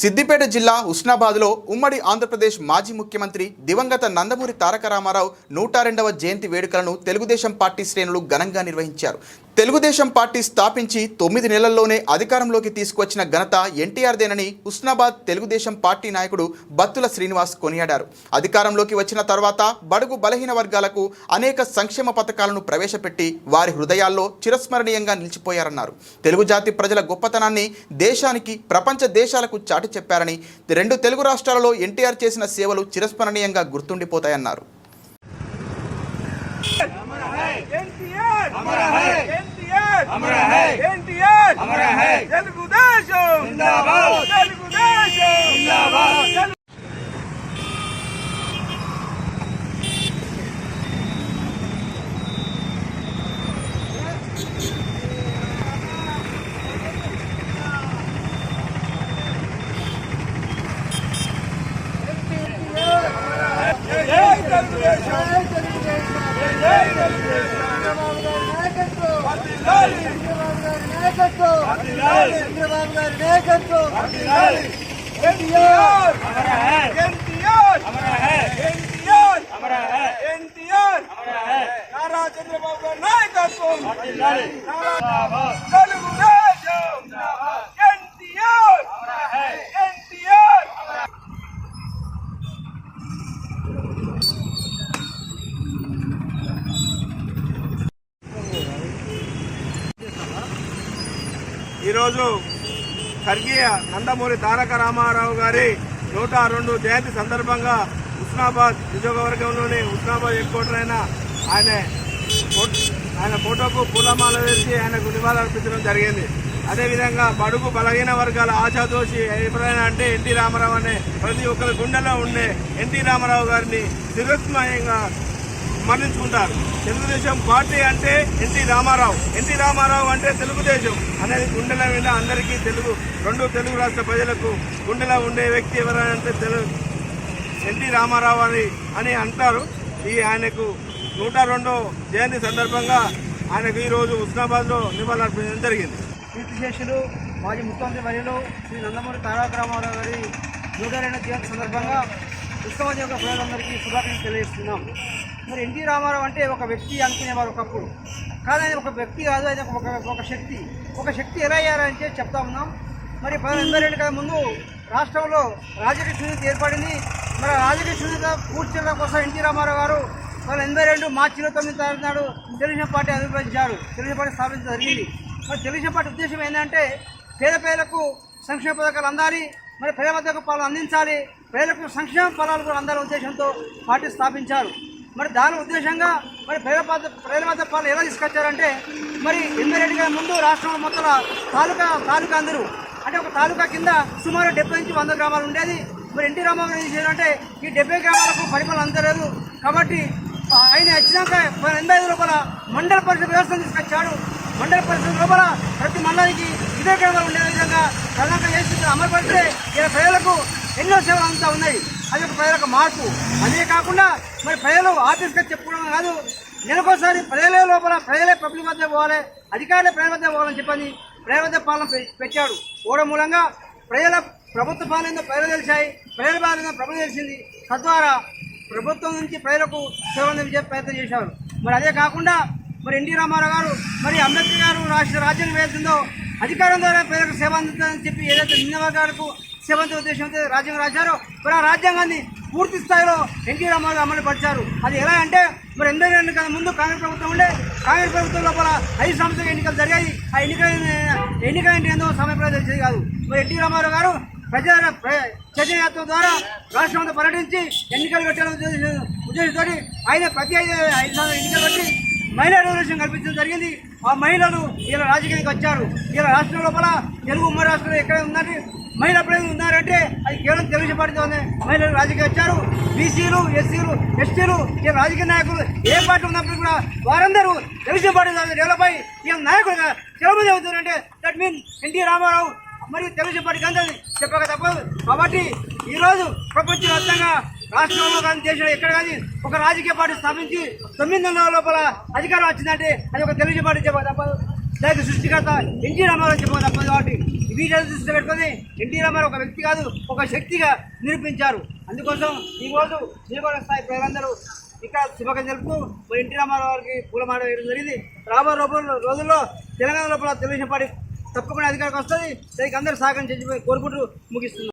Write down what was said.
సిద్దిపేట జిల్లా హుస్నాబాద్లో ఉమ్మడి ఆంధ్రప్రదేశ్ మాజీ ముఖ్యమంత్రి దివంగత నందమూరి తారక రామారావు నూట రెండవ జయంతి వేడుకలను తెలుగుదేశం పార్టీ శ్రేణులు ఘనంగా నిర్వహించారు. తెలుగుదేశం పార్టీ స్థాపించి తొమ్మిది నెలల్లోనే అధికారంలోకి తీసుకొచ్చిన ఘనత ఎన్టీఆర్దేనని హుస్నాబాద్ తెలుగుదేశం పార్టీ నాయకుడు బత్తుల శ్రీనివాస్ కొనియాడారు. అధికారంలోకి వచ్చిన తర్వాత బడుగు బలహీన వర్గాలకు అనేక సంక్షేమ పథకాలను ప్రవేశపెట్టి వారి హృదయాల్లో చిరస్మరణీయంగా నిలిచిపోయారన్నారు. తెలుగు జాతి ప్రజల గొప్పతనాన్ని దేశానికి ప్రపంచ దేశాలకు చాటి చెప్పారని రెండు తెలుగు రాష్ట్రాలలో ఎన్టీఆర్ చేసిన సేవలు చిరస్మరణీయంగా గుర్తుండిపోతాయన్నారు. ఎన్టీఆర్ ఎన్టీఆర్ హై తెలుగుదేశం జిందాబాద్ తెలుగుదేశం జిందాబాద్ జై తెలుగుదేశం జై తెలుగుదేశం వర్ధిల్లాలి. వర్ధిల్లాలి. వర్ధిల్లాలి. ఎన్టీఆర్ ఎన్టీఆర్ ఎన్టీఆర్ ఎన్టీఆర్ నారా చంద్రబాబు గారి నాయకత్వం నారా తెలుగుదేశం ఎన్టీఆర్ ఎన్టీఆర్ ఈరోజు స్వర్గీయ నందమూరి తారక రామారావు గారి నూట రెండు జయంతి సందర్భంగా ఉస్నాబాద్ నియోజకవర్గంలోని ఉస్నాబాద్ హెడ్ అయిన ఆయన ఆయన ఫోటోకు పూలమాల వేసి ఆయనకు నివాళులర్పించడం జరిగింది. అదేవిధంగా బడుగు బలహీన వర్గాల ఆశాదోషి ఎప్పుడైనా అంటే ఎన్టీ రామారావు అనే ప్రతి ఒక్కరి గుండెలో ఉండే ఎన్టీ రామారావు గారిని శిరస్మయంగా మరణించుకుంటారు తెలుగుదేశం పార్టీ అంటే ఎన్టీ రామారావు. ఎన్టీ రామారావు అంటే తెలుగుదేశం అనేది గుండెల మీద అందరికీ తెలుగు. రెండు తెలుగు రాష్ట్ర ప్రజలకు గుండెలో ఉండే వ్యక్తి ఎవరైనా అంటే తెలుగు ఎన్టీ రామారావు అని అని అంటారు. ఈ ఆయనకు నూట రెండో జయంతి సందర్భంగా ఆయనకు ఈరోజు ఉస్నాబాద్లో నివాళులర్పించడం జరిగింది. కీర్తిశేషులు మాజీ ముఖ్యమంత్రి వర్యులు శ్రీ నందమూరి తారక రామారావు గారి నూట రెండు జయంతి సందర్భంగా ఉత్సవ యొక్క ప్రజలందరికీ శుభాకాంక్షలు తెలియజేస్తున్నాం. మరి ఎన్టీ రామారావు అంటే ఒక వ్యక్తి అనుకునేవారు ఒకప్పుడు. కానీ ఆయన ఒక వ్యక్తి కాదు ఆయన ఒక ఒక శక్తి. ఒక శక్తి ఎలా అయ్యారంటే చెప్తా ఉన్నాం. మరి పది ఎనభై రెండు కదా ముందు రాష్ట్రంలో రాజకీయ శూన్యత ఏర్పడింది. మరి రాజకీయ శూన్యత పూడ్చడం కోసం ఎన్టీ రామారావు గారు మరి ఎనభై రెండు మార్చి ఇరవై తొమ్మిది తారీఖు నాడు తెలుగుదేశం పార్టీ అభిప్రాయించారు తెలుగుదేశం పార్టీ స్థాపించడం జరిగింది. మరి తెలుగుదేశం పార్టీ ఉద్దేశం ఏంటంటే పేద పేదలకు సంక్షేమ పథకాలు అందాలి. మరి పేద మధ్యకు పాలన అందించాలి. పేదలకు సంక్షేమ ఫలాలు కూడా అందాలనే ఉద్దేశంతో పార్టీ స్థాపించారు. మరి దాని ఉద్దేశంగా మరి పేద పద్ధ ప్రజల మధ్య పాలన ఎలా తీసుకొచ్చారంటే మరి ఎనభై రెండు గారి ముందు రాష్ట్రంలో మొత్తం తాలూకా తాలూకా అందరూ అంటే ఒక తాలూకా కింద సుమారు డెబ్బై నుంచి వంద గ్రామాలు ఉండేది. మరి ఎన్టీ రామారావు గారు ఏం చేయాలంటే ఈ డెబ్బై గ్రామాలకు పరిపాలన అందలేదు కాబట్టి ఆయన వచ్చినాక ఎనభై ఐదు లోపల మండల పరిషత్ వ్యవస్థను తీసుకొచ్చాడు. మండల పరిషత్ లోపల ప్రతి మండలానికి ఇదే గ్రామాలు ఉండే విధంగా ప్రణాళిక చేసి అమలుపరిస్తే ఇలా ప్రజలకు ఎన్నో సేవలు అంతా ఉన్నాయి. అది ఒక ప్రజలకు మార్పు. అదే కాకుండా మరి ప్రజలు ఆఫీస్గా చెప్పుకోవడం కాదు. నెలకోసారి ప్రజలే లోపల ప్రజలే పబ్లిక్ మధ్య పోవాలి. అధికారులే ప్రజల మధ్య పోవాలని చెప్పని ప్రజల మధ్య పాలన పె- పెట్టాడు పోవడం మూలంగా ప్రజల ప్రభుత్వ పాలన ప్రజలు తెలిసాయి. ప్రజల పాలన ప్రభుత్వం తెలిసింది. తద్వారా ప్రభుత్వం నుంచి ప్రజలకు సేవలు అందించే ప్రయత్నం చేశారు. మరి అదే కాకుండా మరి ఎన్టీ రామారావు గారు మరి అంబేద్కర్ గారు రాష్ట్ర రాజ్యాంగం వేస్తుందో అధికారం ద్వారా ప్రజలకు సేవ అందించాలని చెప్పి ఏదైతే నిన్న వర్గాలకు సేవ ఉద్దేశంతో రాజ్యాంగం రాశారో. మరి ఆ రాజ్యాంగాన్ని పూర్తి స్థాయిలో ఎన్టీ రామారావు అమలు పరిచారు. అది ఎలా అంటే మరి ఎనభై రెండు కన్నా ముందు కాంగ్రెస్ ప్రభుత్వం ఉండే కాంగ్రెస్ ప్రభుత్వం లోపల ఐదు సంవత్సరాల ఎన్నికలు జరిగాయి. ఆ ఎన్నికల ఎన్నికల అంటే ఏందో సమయం తెలిసేది కాదు. మరి ఎన్టీ రామారావు గారు ప్రజల ప్ర- ద్వారా రాష్ట్రంలో పర్యటించి ఎన్నికలు పెట్టాలని ఉద్దేశంతో ఆయన ప్రతి ఐదు ఐదు సంవత్సరాలు ఎన్నికలు పెట్టి మహిళా రిజర్వేషన్ కల్పించడం జరిగింది. ఆ మహిళలు ఇలా రాజకీయానికి వచ్చారు. ఇలా రాష్ట్రం లోపల తెలుగు ఉమ్మడి రాష్ట్రంలో ఎక్కడ ఉందని మహిళా ప్రజలు ఉన్నారంటే అది కేవలం తెలుగు పార్టీతోనే మహిళలు రాజకీయ వచ్చారు. బీసీలు ఎస్సీలు ఎస్టీలు ఈ రాజకీయ నాయకులు ఏ పార్టీ ఉన్నప్పుడు కూడా వారందరూ తెలుగు పార్టీ డెవలప్ అయ్యి ఈ నాయకులుగా చాలా అవుతారంటే దట్ మీన్ ఎన్టీ రామారావు. మరియు తెలుగు పార్టీకి అందరిది చెప్పక తప్పదు. కాబట్టి ఈరోజు ప్రపంచవ్యాప్తంగా రాష్ట్రంలో కానీ దేశంలో ఎక్కడ కానీ ఒక రాజకీయ పార్టీ స్థాపించి తొమ్మిది నెలల లోపల అధికారం వచ్చిందంటే అది ఒక తెలుగు పార్టీ చెప్పక తప్పదు. సృష్టికర్త ఎన్టీ రామారావు చెప్పక తప్పదు కాబట్టి వీటిని దృష్టి పెట్టుకొని ఎన్టీ రామారావు ఒక వ్యక్తి కాదు ఒక శక్తిగా నిరూపించారు. అందుకోసం ఈరోజు నియోజకవర్గ స్థాయి ప్రజలందరూ ఇక్కడ శుభకం జరుపుతూ మరి ఎన్టీ రామారావు గారికి పూలమాల వేయడం జరిగింది. రాబోయే రోజుల్లో రోజుల్లో తెలంగాణ లోపల తెలుగుదేశం పార్టీ తప్పకుండా అధికారికి వస్తుంది. దానికి అందరూ సహకరించి కోరుకుంటూ ముగిస్తున్నారు